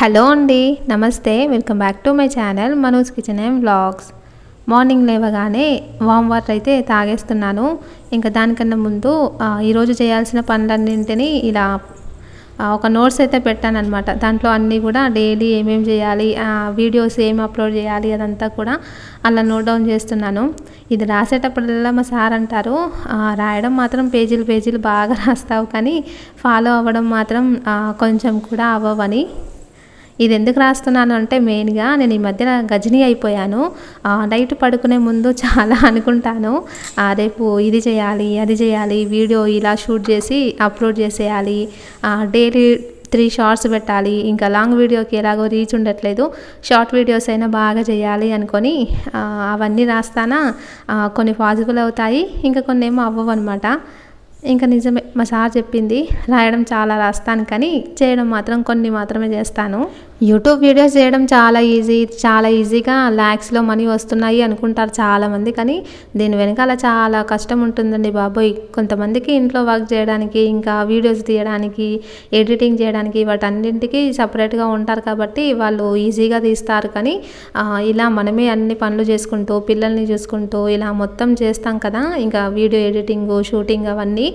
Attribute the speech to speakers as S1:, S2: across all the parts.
S1: Hello అండి నమస్తే. Welcome back to my channel Manoj kitchen and vlogs. Morning లేవగానే warm water అయితే తాగేస్తున్నాను. ఇంకా దానికన్నా ముందు ఈరోజు చేయాల్సిన పనులన్నింటినీ ఇలా ఒక నోట్స్ అయితే పెట్టాను అనమాట దాంట్లో అన్నీ కూడా డైలీ ఏమేమి చేయాలి వీడియోస్ ఏం అప్లోడ్ చేయాలి అదంతా కూడా అలా నోట్ డౌన్ చేస్తున్నాను. ఇది రాసేటప్పుడల్లా మా సార్ అంటారు రాయడం మాత్రం పేజీలు పేజీలు బాగా రాస్తావు కానీ ఫాలో అవ్వడం మాత్రం కొంచెం కూడా అవ్వవని. ఇది ఎందుకు రాస్తున్నాను అంటే మెయిన్గా నేను ఈ మధ్యన గజనీ అయిపోయాను. నైట్ పడుకునే ముందు చాలా అనుకుంటాను. రేపు ఇది చేయాలి అది చేయాలి వీడియో ఇలా షూట్ చేసి అప్లోడ్ చేసేయాలి. డైలీ త్రీ షార్ట్స్ పెట్టాలి. ఇంకా లాంగ్ వీడియోకి ఎలాగో రీచ్ ఉండట్లేదు. షార్ట్ వీడియోస్ అయినా బాగా చేయాలి అనుకొని అవన్నీ రాస్తానా కొన్ని పాజిబుల్ అవుతాయి ఇంకా కొన్ని ఏమో అవ్వవు అనమాట ఇంకా నిజమే మా సార్ చెప్పింది రాయడం చాలా రాస్తాను కానీ చేయడం మాత్రం కొన్ని మాత్రమే చేస్తాను. యూట్యూబ్ వీడియోస్ చేయడం చాలా ఈజీ చాలా ఈజీగా ల్యాక్స్లో మనీ వస్తున్నాయి అనుకుంటారు చాలామంది. కానీ దీని వెనకాల చాలా కష్టం ఉంటుందండి బాబోయ్. కొంతమందికి ఇంట్లో వర్క్ చేయడానికి ఇంకా వీడియోస్ తీయడానికి ఎడిటింగ్ చేయడానికి వాటన్నింటికి సపరేట్గా ఉంటారు కాబట్టి వాళ్ళు ఈజీగా తీస్తారు. కానీ ఇలా మనమే అన్ని పనులు చేసుకుంటూ పిల్లల్ని చూసుకుంటూ ఇలా మొత్తం చేస్తాం కదా. ఇంకా వీడియో ఎడిటింగ్ షూటింగ్ అవన్నీ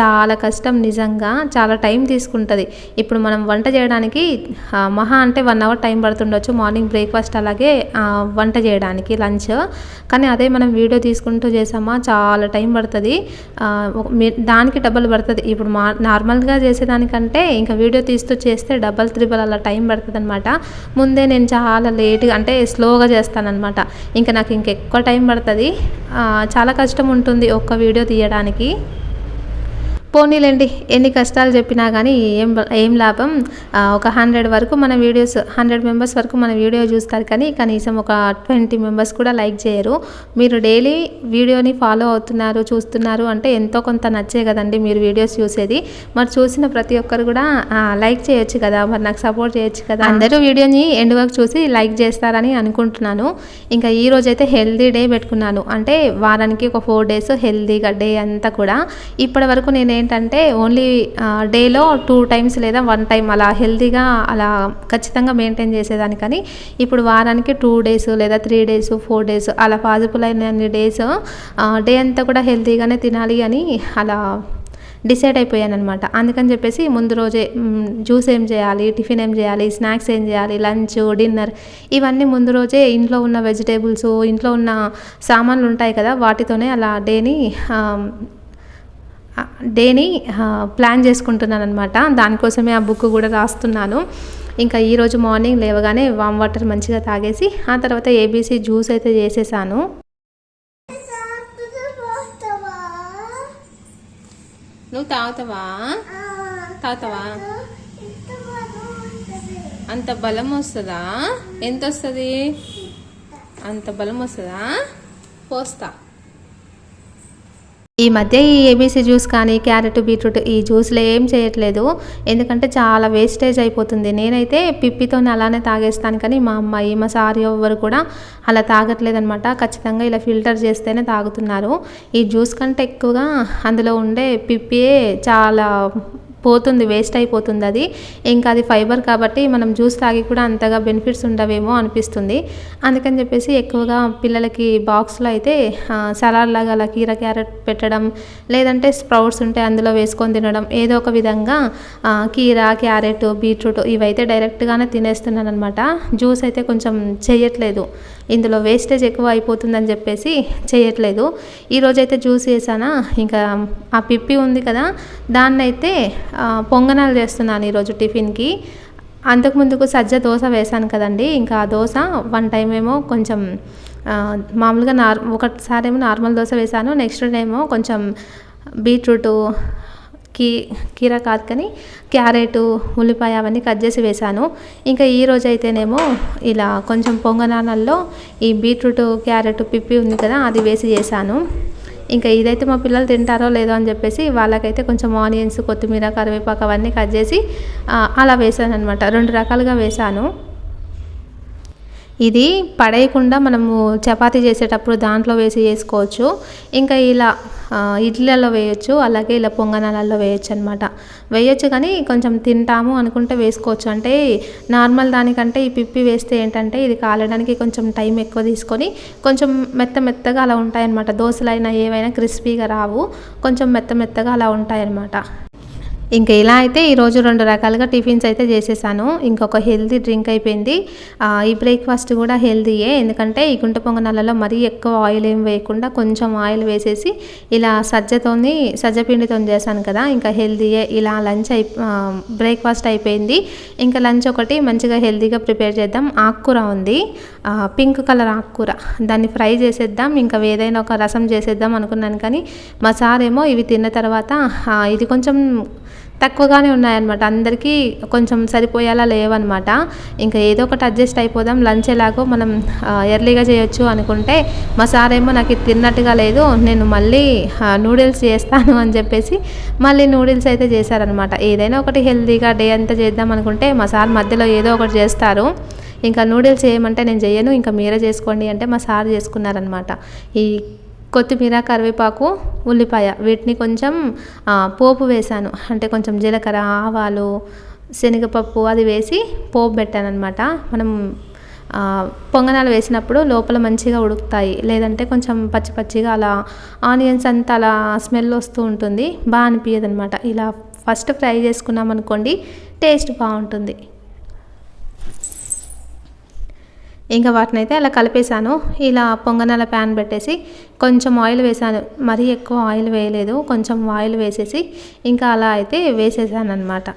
S1: చాలా కష్టం నిజంగా చాలా టైం తీసుకుంటుంది. ఇప్పుడు మనం వంట చేయడానికి మహా అంటే వన్ అవర్ టైం పడుతుండొచ్చు మార్నింగ్ బ్రేక్ఫాస్ట్ అలాగే వంట చేయడానికి లంచ్ కానీ అదే మనం వీడియో తీసుకుంటూ చేసామా చాలా టైం పడుతుంది. మీ- దానికి డబల్ పడుతుంది. ఇప్పుడు మా నార్మల్గా చేసేదానికంటే ఇంకా వీడియో తీస్తూ చేస్తే డబల్ త్రిబల్ అలా టైం పడుతుంది అనమాట ముందే నేను చాలా లేట్గా అంటే స్లోగా చేస్తానమాట ఇంకా నాకు ఇంకెక్కువ టైం పడుతుంది. చాలా కష్టం ఉంటుంది ఒక్క వీడియో తీయడానికి. పోనీలేండి ఎన్ని కష్టాలు చెప్పినా కానీ ఏం ఏం లాభం. ఒక హండ్రెడ్ వరకు మన వీడియోస్ హండ్రెడ్ మెంబర్స్ వరకు మన వీడియో చూస్తారు కానీ కనీసం ఒక ట్వంటీ మెంబర్స్ కూడా లైక్ చేయరు. మీరు డైలీ వీడియోని ఫాలో అవుతున్నారు చూస్తున్నారు అంటే ఎంతో కొంత నచ్చే కదండి మీరు వీడియోస్ చూసేది. మరి చూసిన ప్రతి ఒక్కరు కూడా లైక్ చేయొచ్చు కదా మరి నాకు సపోర్ట్ చేయొచ్చు కదా. అందరూ వీడియోని ఎండ్ వరకు చూసి లైక్ చేస్తారని అనుకుంటున్నాను. ఇంకా ఈ రోజైతే అయితే హెల్దీ డే పెట్టుకున్నాను. అంటే వారానికి ఒక ఫోర్ డేస్ హెల్దీగా డే అంతా కూడా. ఇప్పటి వరకు నేను ఏంటంటే ఓన్లీ డేలో టూ టైమ్స్ లేదా వన్ టైం అలా హెల్దీగా అలా ఖచ్చితంగా మెయింటైన్ చేసేదాన్ని. కానీ ఇప్పుడు వారానికి టూ డేస్ లేదా త్రీ డేస్ ఫోర్ డేస్ అలా పాజిబుల్ అయిన డేస్ డే అంతా కూడా హెల్తీగానే తినాలి అని అలా డిసైడ్ అయిపోయాను అనమాట అందుకని చెప్పేసి ముందు రోజే జ్యూస్ ఏం చేయాలి టిఫిన్ ఏం చేయాలి స్నాక్స్ ఏం చేయాలి లంచ్ డిన్నర్ ఇవన్నీ ముందు రోజే ఇంట్లో ఉన్న వెజిటేబుల్స్ ఇంట్లో ఉన్న సామాన్లు ఉంటాయి కదా వాటితోనే అలా డేని డేని ప్లాన్ చేసుకుంటున్నాను అనమాట దానికోసమే ఆ బుక్ కూడా రాస్తున్నాను. ఇంకా ఈరోజు మార్నింగ్ లేవగానే వామ్ వాటర్ మంచిగా తాగేసి ఆ తర్వాత ఏబీసీ జ్యూస్ అయితే చేసేసాను. నువ్వు తాగుతావా? తాగుతావా? అంత బలం వస్తుందా? ఎంత వస్తుంది అంత బలం వస్తుందా? పోస్తా. ఈ మధ్య ఈ ఏబీసీ జ్యూస్ కానీ క్యారెట్ బీట్రూట్ ఈ జ్యూస్లో ఏం చేయట్లేదు. ఎందుకంటే చాలా వేస్టేజ్ అయిపోతుంది. నేనైతే పిప్పితో అలానే తాగేస్తాను కానీ మా అమ్మాయి మా సార్ ఎవ్వరు కూడా అలా తాగట్లేదనమాట ఖచ్చితంగా ఇలా ఫిల్టర్ చేస్తేనే తాగుతున్నారు. ఈ జ్యూస్ కంటే ఎక్కువగా అందులో ఉండే పిప్పియే చాలా పోతుంది వేస్ట్ అయిపోతుంది అది. ఇంకా అది ఫైబర్ కాబట్టి మనం జ్యూస్ తాగి కూడా అంతగా బెనిఫిట్స్ ఉండవేమో అనిపిస్తుంది. అందుకని చెప్పేసి ఎక్కువగా పిల్లలకి బాక్స్లో అయితే సలాడ్ లాగా అలా కీర క్యారెట్ పెట్టడం లేదంటే స్ప్రౌట్స్ ఉంటే అందులో వేసుకొని తినడం ఏదో ఒక విధంగా కీర క్యారెట్ బీట్రూట్ ఇవైతే డైరెక్ట్గానే తినేస్తున్నాను అనమాట జ్యూస్ అయితే కొంచెం చేయట్లేదు ఇందులో వేస్టేజ్ ఎక్కువ అయిపోతుందని చెప్పేసి చేయట్లేదు. ఈరోజైతే జ్యూస్ చేశానా ఇంకా ఆ పిప్పి ఉంది కదా దాన్ని అయితే పొంగనాలు చేస్తున్నాను ఈరోజు టిఫిన్కి. అంతకుముందుకు సజ్జ దోశ వేశాను కదండి ఇంకా ఆ దోశ వన్ టైం ఏమో కొంచెం మామూలుగా నార్ ఒకసారి ఏమో నార్మల్ దోశ వేశాను నెక్స్ట్ డే ఏమో కొంచెం బీట్రూటు కీ కీర కాదు కానీ క్యారెట్ ఉల్లిపాయ అవన్నీ కట్ చేసి వేశాను. ఇంకా ఈ రోజు అయితేనేమో ఇలా కొంచెం పొంగనాలలో ఈ బీట్రూట్ క్యారెట్ పిప్పి ఉంది కదా అది వేసి చేశాను. ఇంకా ఇదైతే మా పిల్లలు తింటారో లేదో అని చెప్పేసి వాళ్ళకైతే కొంచెం ఆనియన్స్ కొత్తిమీర కరివేపాకు అవన్నీ కట్ చేసి అలా వేసాను అనమాట రెండు రకాలుగా వేశాను. ఇది పడేయకుండా మనము చపాతీ చేసేటప్పుడు దాంట్లో వేసి చేసుకోవచ్చు. ఇంకా ఇలా ఇడ్లీలలో వేయొచ్చు అలాగే ఇలా పొంగనాలలో వేయొచ్చు అనమాట వేయొచ్చు కానీ కొంచెం తింటాము అనుకుంటే వేసుకోవచ్చు. అంటే నార్మల్ దానికంటే ఈ పిప్పి వేస్తే ఏంటంటే ఇది కాలడానికి కొంచెం టైం ఎక్కువ తీసుకొని కొంచెం మెత్త మెత్తగా అలా ఉంటాయన్నమాట. దోశలైనా ఏవైనా క్రిస్పీగా రావు. కొంచెం మెత్త మెత్తగా అలా ఉంటాయన్నమాట. ఇంకా ఇలా అయితే ఈరోజు రెండు రకాలుగా టిఫిన్స్ అయితే చేసేసాను. ఇంకొక హెల్దీ డ్రింక్ అయిపోయింది. ఈ బ్రేక్ఫాస్ట్ కూడా హెల్దీయే ఎందుకంటే ఈ గుంట పొంగనాలలో మరీ ఎక్కువ ఆయిల్ ఏం వేయకుండా కొంచెం ఆయిల్ వేసేసి ఇలా సజ్జతోని సజ్జపిండితో చేశాను కదా. ఇంకా హెల్దీయే ఇలా లంచ్ అయి బ్రేక్ఫాస్ట్ అయిపోయింది. ఇంకా లంచ్ ఒకటి మంచిగా హెల్దీగా ప్రిపేర్ చేద్దాం. ఆకుకూర ఉంది. పింక్ కలర్ ఆకుకూర. దాన్ని ఫ్రై చేసేద్దాం. ఇంకా ఏదైనా ఒక రసం చేసేద్దాం అనుకున్నాను కానీ మా సార్ ఏమో ఇవి తిన్న తర్వాత ఇది కొంచెం తక్కువగానే ఉన్నాయన్నమాట. అందరికీ కొంచెం సరిపోయేలా లేవన్నమాట. ఇంకా ఏదో ఒకటి అడ్జస్ట్ అయిపోదాం. లంచ్ ఎలాగో మనం ఎర్లీగా చేయొచ్చు అనుకుంటే మా సార్ ఏమో నాకు ఇది తిన్నట్టుగా లేదు నేను మళ్ళీ నూడిల్స్ చేస్తాను అని చెప్పేసి మళ్ళీ నూడిల్స్ అయితే చేశారనమాట ఏదైనా ఒకటి హెల్తీగా డే అంతా చేద్దాం అనుకుంటే మా సార్ మధ్యలో ఏదో ఒకటి చేస్తారు. ఇంకా నూడిల్స్ చేయమంటే నేను చేయను ఇంకా మీరే చేసుకోండి అంటే మా సార్ చేసుకున్నారనమాట ఈ కొత్తిమీర కరివేపాకు ఉల్లిపాయ. వీటిని కొంచెం పోపు వేశాను. అంటే కొంచెం జీలకర్ర ఆవాలు శనగపప్పు అది వేసి పోపు పెట్టాను అనమాట మనం పొంగనాలు వేసినప్పుడు లోపల మంచిగా ఉడుకుతాయి. లేదంటే కొంచెం పచ్చి పచ్చిగా అలా ఆనియన్స్ అంతా అలా స్మెల్ వస్తూ ఉంటుంది. బాగా అనిపించదు అనమాట ఇలా ఫస్ట్ ఫ్రై చేసుకున్నాం అనుకోండి టేస్ట్ బాగుంటుంది. ఇంకా వాటిని అయితే అలా కలిపేశాను. ఇలా పొంగనాల ప్యాన్ పెట్టేసి కొంచెం ఆయిల్ వేసాను మరీ ఎక్కువ ఆయిల్ వేయలేదు. కొంచెం ఆయిల్ వేసేసి ఇంకా అలా అయితే వేసేసాను అనమాట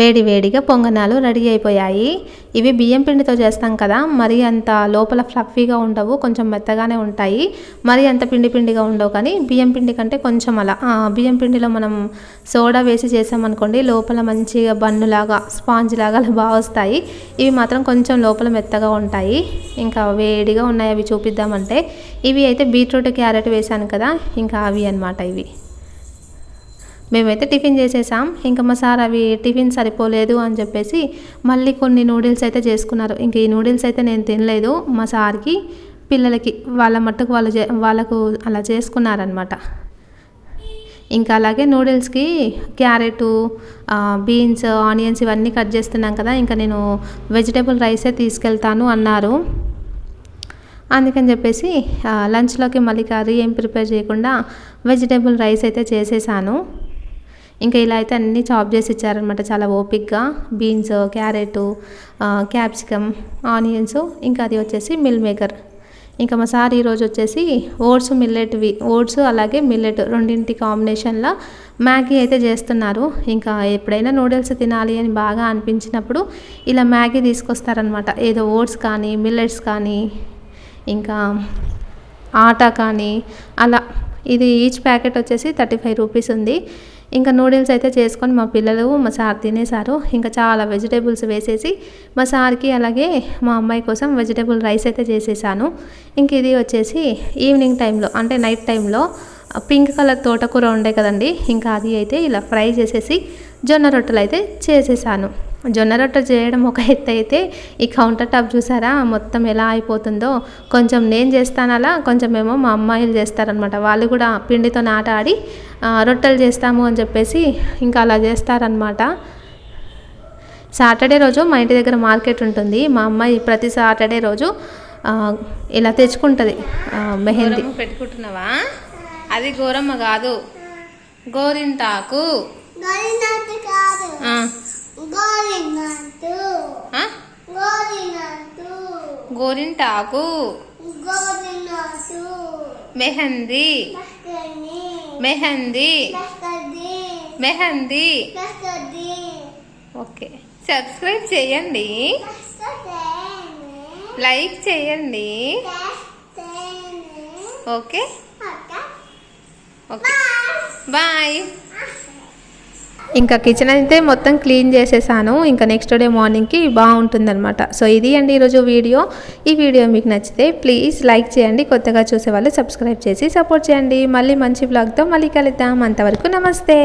S1: వేడి వేడిగా పొంగనాలు రెడీ అయిపోయాయి. ఇవి బియ్యం పిండితో చేస్తాం కదా మరి అంత లోపల ఫ్లఫీగా ఉండవు కొంచెం మెత్తగానే ఉంటాయి. మరి అంత పిండి పిండిగా ఉండవు కానీ బియ్యం పిండి కంటే కొంచెం అలా. బియ్యం పిండిలో మనం సోడా వేసి చేసామనుకోండి లోపల మంచిగా బన్నులాగా స్పాంజ్ లాగా అలా బాగా వస్తాయి. ఇవి మాత్రం కొంచెం లోపల మెత్తగా ఉంటాయి. ఇంకా వేడిగా ఉన్నాయి అవి చూపిద్దామంటే. ఇవి అయితే బీట్రూట్ క్యారెట్ వేసాను కదా ఇంకా అవి అనమాట ఇవి. మేమైతే టిఫిన్ చేసేసాం. ఇంకా మా సార్ అవి టిఫిన్ సరిపోలేదు అని చెప్పేసి మళ్ళీ కొన్ని నూడిల్స్ అయితే చేసుకున్నారు. ఇంక ఈ నూడిల్స్ అయితే నేను తినలేదు మా సార్కి పిల్లలకి. వాళ్ళ మట్టుకు వాళ్ళు వాళ్ళకు అలా చేసుకున్నారనమాట ఇంకా అలాగే నూడిల్స్కి క్యారెట్ బీన్స్ ఆనియన్స్ ఇవన్నీ కట్ చేస్తున్నాం కదా ఇంకా నేను వెజిటేబుల్ రైసే తీసుకెళ్తాను అన్నారు. అందుకని చెప్పేసి లంచ్లోకి మళ్ళీ కర్రీ ఏం ప్రిపేర్ చేయకుండా వెజిటేబుల్ రైస్ అయితే చేసేసాను. ఇంకా ఇలా అయితే అన్నీ చాప్ చేసి ఇచ్చారనమాట చాలా ఓపిక్గా బీన్స్ క్యారెట్ క్యాప్సికమ్ ఆనియన్స్ ఇంకా అది వచ్చేసి మిల్ మేకర్ ఇంకా మా సార్ ఈరోజు వచ్చేసి ఓట్స్ మిల్లెట్వి ఓట్స్ అలాగే మిల్లెట్ రెండింటి కాంబినేషన్లో మ్యాగీ అయితే చేస్తున్నారు. ఇంకా ఎప్పుడైనా నూడిల్స్ తినాలి అని బాగా అనిపించినప్పుడు ఇలా మ్యాగీ తీసుకొస్తారనమాట ఏదో ఓట్స్ కానీ మిల్లెట్స్ కానీ ఇంకా ఆటా కానీ అలా. ఇది ఈచ్ ప్యాకెట్ వచ్చేసి థర్టీ ఫైవ్ రూపీస్ ఉంది. ఇంకా నూడిల్స్ అయితే చేసుకొని మా పిల్లలు మా సార్ తినేసారు ఇంకా చాలా వెజిటేబుల్స్ వేసేసి మా సార్కి అలాగే మా అమ్మాయి కోసం వెజిటేబుల్ రైస్ అయితే చేసేసాను ఇంక ఇది వచ్చేసి ఈవినింగ్ టైంలో అంటే నైట్ టైంలో పింక్ కలర్ తోటకూర ఉండే కదండి ఇంకా అది అయితే ఇలా ఫ్రై చేసేసి జొన్న రొట్టెలు అయితే చేసేసాను జొన్న రొట్టె చేయడం ఒక ఎత్తు అయితే ఈ కౌంటర్ టాప్ చూసారా? మొత్తం ఎలా అయిపోతుందో కొంచెం నేను చేస్తాను అలా కొంచెం ఏమో మా అమ్మాయిలు చేస్తారనమాట వాళ్ళు కూడా పిండితో నాట ఆడి రొట్టెలు చేస్తాము అని చెప్పేసి ఇంకా అలా చేస్తారనమాట సాటర్డే రోజు మా ఇంటి దగ్గర మార్కెట్ ఉంటుంది. మా అమ్మాయి ప్రతి సాటర్డే రోజు ఇలా తెచ్చుకుంటుంది మెహందీ. పెట్టుకుంటున్నావా? అది గోరమ్మ కాదు. గోరింటాకు. గోరింటాకు. మెహందీ. మెహందీ. మెహందీ. ఓకే. సబ్స్క్రైబ్ చేయండి. లైక్ చేయండి. ఓకే. ఓకే. బాయ్. ఇంకా కిచెన్ అయితే మొత్తం క్లీన్ చేసేసాను. ఇంకా నెక్స్ట్ డే మార్నింగ్కి బాగుంటుందన్నమాట. సో ఇది అండి ఈరోజు వీడియో ఈ వీడియో మీకు నచ్చితే ప్లీజ్ లైక్ చేయండి. కొత్తగా చూసే వాళ్ళు సబ్స్క్రైబ్ చేసి సపోర్ట్ చేయండి. మళ్ళీ మంచి బ్లాగ్తో మళ్ళీ కలుద్దాం. అంతవరకు నమస్తే.